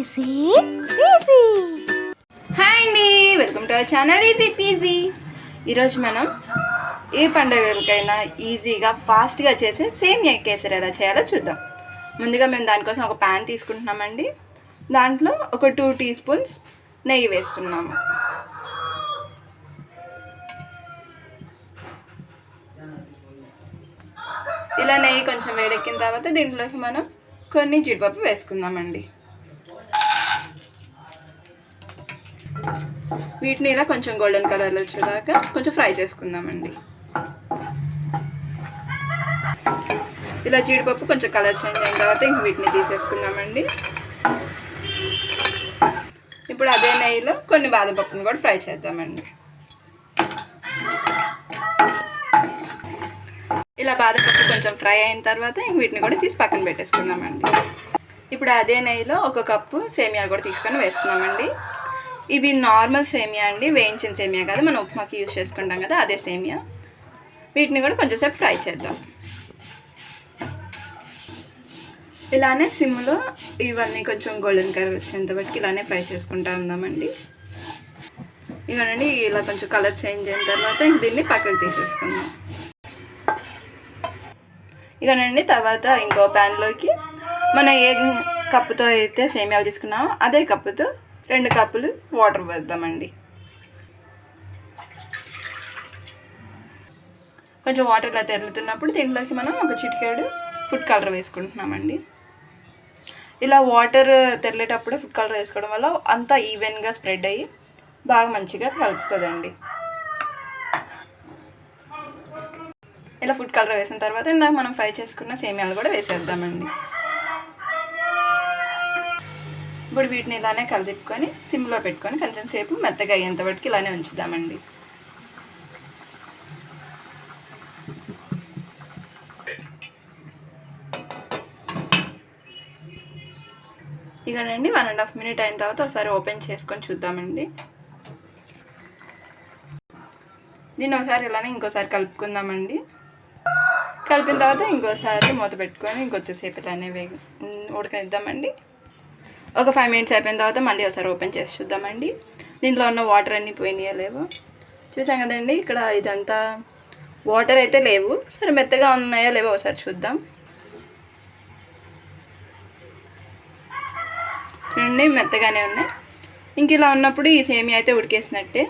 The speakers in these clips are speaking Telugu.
Easy easy. హాయ్ అండి welcome to our channel easy peasy. ఈరోజు మనం ఏ పండుగలకైనా ఈజీగా ఫాస్ట్గా చేసి సేమ్ కేసరి ఎలా చేయాలో చూద్దాం. ముందుగా మేము దానికోసం ఒక ప్యాన్ తీసుకుంటున్నామండి. దాంట్లో ఒక టూ టీ స్పూన్స్ నెయ్యి వేస్తున్నాము. ఇలా నెయ్యి కొంచెం వేడెక్కిన తర్వాత దీంట్లోకి మనం కొన్ని జీడిపప్పు వేసుకుందామండి. వీటిని ఇలా కొంచెం గోల్డెన్ కలర్లో వచ్చేదాకా కొంచెం ఫ్రై చేసుకుందామండి. ఇలా జీడిపప్పు కొంచెం కలర్ చేంజ్ అయిన తర్వాత ఇంక వీటిని తీసేసుకుందామండి. ఇప్పుడు అదే నెయ్యిలో కొన్ని బాదపప్పును కూడా ఫ్రై చేద్దామండి. ఇలా బాదపప్పు కొంచెం ఫ్రై అయిన తర్వాత ఇంక వీటిని కూడా తీసి పక్కన పెట్టేసుకుందామండి. ఇప్పుడు అదే నెయ్యిలో ఒక కప్పు సేమియాలు కూడా తీసుకొని వేస్తున్నామండి. ఇవి నార్మల్ సేమియా అండి వేయించిన సేమియా కాదు మనం ఉప్మాకి యూజ్ చేసుకుంటాం కదా అదే సేమియా. వీటిని కూడా కొంచెం సేపు ఫ్రై చేద్దాం. ఇలానే సిమ్లో ఇవన్నీ కొంచెం గోల్డెన్ కలర్ వచ్చేంత బట్టి ఇలానే ఫ్రై చేసుకుంటా ఉందామండి. ఇవన్నీ ఇలా కొంచెం కలర్ చేంజ్ అయిన తర్వాత ఇంక దీన్ని పక్కకు తీసేసుకుందాం. ఇకనండి తర్వాత ఇంకో ప్యాన్లోకి మనం ఏ కప్పుతో అయితే సేమియాలు తీసుకున్నామో అదే కప్పుతో రెండు కప్పులు వాటర్ వేద్దామండి కొంచెం వాటర్ ఇలా తెరులుతున్నప్పుడు దీంట్లోకి మనం ఒక చిటికాడు ఫుడ్ కలర్ వేసుకుంటున్నామండి. ఇలా వాటర్ తెరలేటప్పుడు ఫుడ్ కలర్ వేసుకోవడం వల్ల అంతా ఈవెన్గా స్ప్రెడ్ అయ్యి బాగా మంచిగా కలుస్తుందండి. ఇలా ఫుడ్ కలర్ వేసిన తర్వాత ఇందాక మనం ఫ్రై చేసుకున్న సేమియాలు కూడా వేసేద్దామండి. ఇప్పుడు వీటిని ఇలానే కలదిప్పుకొని సిమ్లో పెట్టుకొని కొంచెం సేపు మెత్తగా అయ్యేంత వరకు ఇలానే ఉంచుదామండి. ఇకనండి వన్ అండ్ హాఫ్ మినిట్ అయిన తర్వాత ఒకసారి ఓపెన్ చేసుకొని చూద్దామండి. దీన్ని ఒకసారి ఇలానే ఇంకోసారి కలుపుకుందామండి. కలిపిన తర్వాత ఇంకోసారి మూత పెట్టుకొని ఇంకొచ్చేసేపు ఇలానే వేగి ఉడకనిద్దామండి. ఒక ఫైవ్ మినిట్స్ అయిపోయిన తర్వాత మళ్ళీ ఒకసారి ఓపెన్ చేసి చూద్దామండి. దీంట్లో ఉన్న వాటర్ అన్నీ పోయినాయో లేవో? చూసాం కదండి ఇక్కడ ఇదంతా వాటర్ అయితే లేవు. సరే మెత్తగా ఉన్నాయో లేవో ఒకసారి చూద్దాం. చూడండి మెత్తగానే ఉన్నాయి. ఇంక ఇలా ఉన్నప్పుడు ఈ సేమియా అయితే ఉడికేసినట్టే.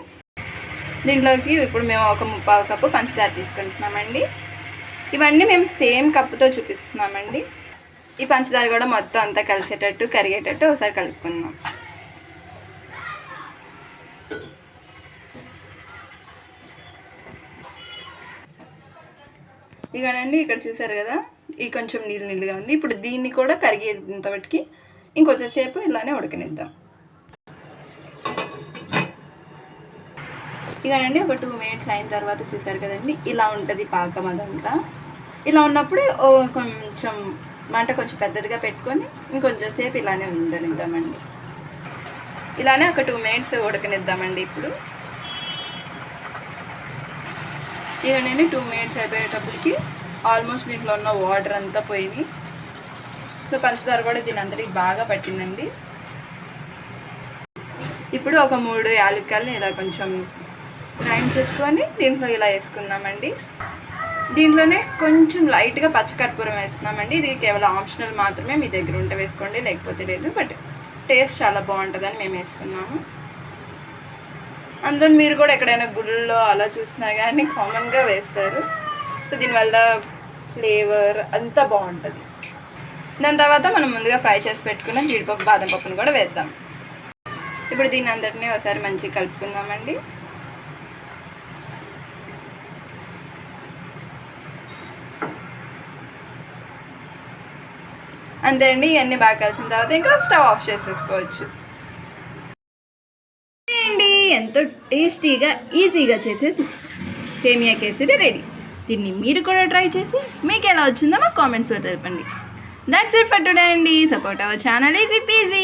దీంట్లోకి ఇప్పుడు మేము ఒక ముప్పావు కప్పు పంచదార తీసుకుంటున్నామండి. ఇవన్నీ మేము సేమ్ కప్పుతో చూపిస్తున్నామండి. ఈ పంచదార కూడా మొత్తం అంతా కలిసేటట్టు కరిగేటట్టు ఒకసారి కలుపుకుందాం. ఇకనండి ఇక్కడ చూసారు కదా? ఈ కొంచెం నీళ్ళు నీళ్ళుగా ఉంది. ఇప్పుడు దీన్ని కూడా కరిగేంతవరకు ఇంకొంచెంసేపు ఇలానే ఉడకనిద్దాం. ఇకనండి ఒక టూ మినిట్స్ అయిన తర్వాత చూసారు కదండి? ఇలా ఉంటుంది పాకం అదంతా. ఇలా ఉన్నప్పుడు ఓ కొంచెం మంట కొంచెం పెద్దదిగా పెట్టుకొని ఇంకొంచెం సేపు ఇలానే ఉండనిద్దామండి. ఇలానే ఒక టూ మినిట్స్ ఉడకనిద్దామండి ఇప్పుడు. ఇక నేను టూ మినిట్స్ అయిపోయేటప్పటికి ఆల్మోస్ట్ దీంట్లో ఉన్న వాటర్ అంతా పోయింది. సో పంచదార కూడా దీని అందరికి బాగా పట్టిందండి. ఇప్పుడు ఒక మూడు యాలక్కాయలు ఇలా కొంచెం గ్రైండ్ చేసుకొని దీంట్లో ఇలా వేసుకుందామండి. దీంట్లోనే కొంచెం లైట్గా పచ్చకర్పూరం వేస్తున్నామండి ఇది కేవలం ఆప్షనల్ మాత్రమే మీ దగ్గర ఉంటే వేసుకోండి లేకపోతే లేదు బట్ టేస్ట్ చాలా బాగుంటుందని మేము వేస్తున్నాము అందులో మీరు కూడా ఎక్కడైనా గుళ్ళలో అలా చూసినా కానీ కామన్గా వేస్తారు. సో దీనివల్ల ఫ్లేవర్ అంతా బాగుంటుంది. దాని తర్వాత మనం ముందుగా ఫ్రై చేసి పెట్టుకున్న జీడిపప్పు బాదం పప్పును కూడా వేద్దాం. ఇప్పుడు దీని అందరినీ ఒకసారి మంచిగా కలుపుకుందామండి. అంతే అండి ఇవన్నీ బాగా కలిసిన తర్వాత ఇంకా స్టవ్ ఆఫ్ చేసేసుకోవచ్చు. అండి ఎంతో టేస్టీగా ఈజీగా చేసేసి సేమియా కేసరి రెడీ. దీన్ని మీరు కూడా ట్రై చేసి మీకు ఎలా వచ్చిందో మాకు కామెంట్స్లో తెలపండి. దట్స్ ఇట్ ఫర్ టుడే అండి. Support our channel easy peasy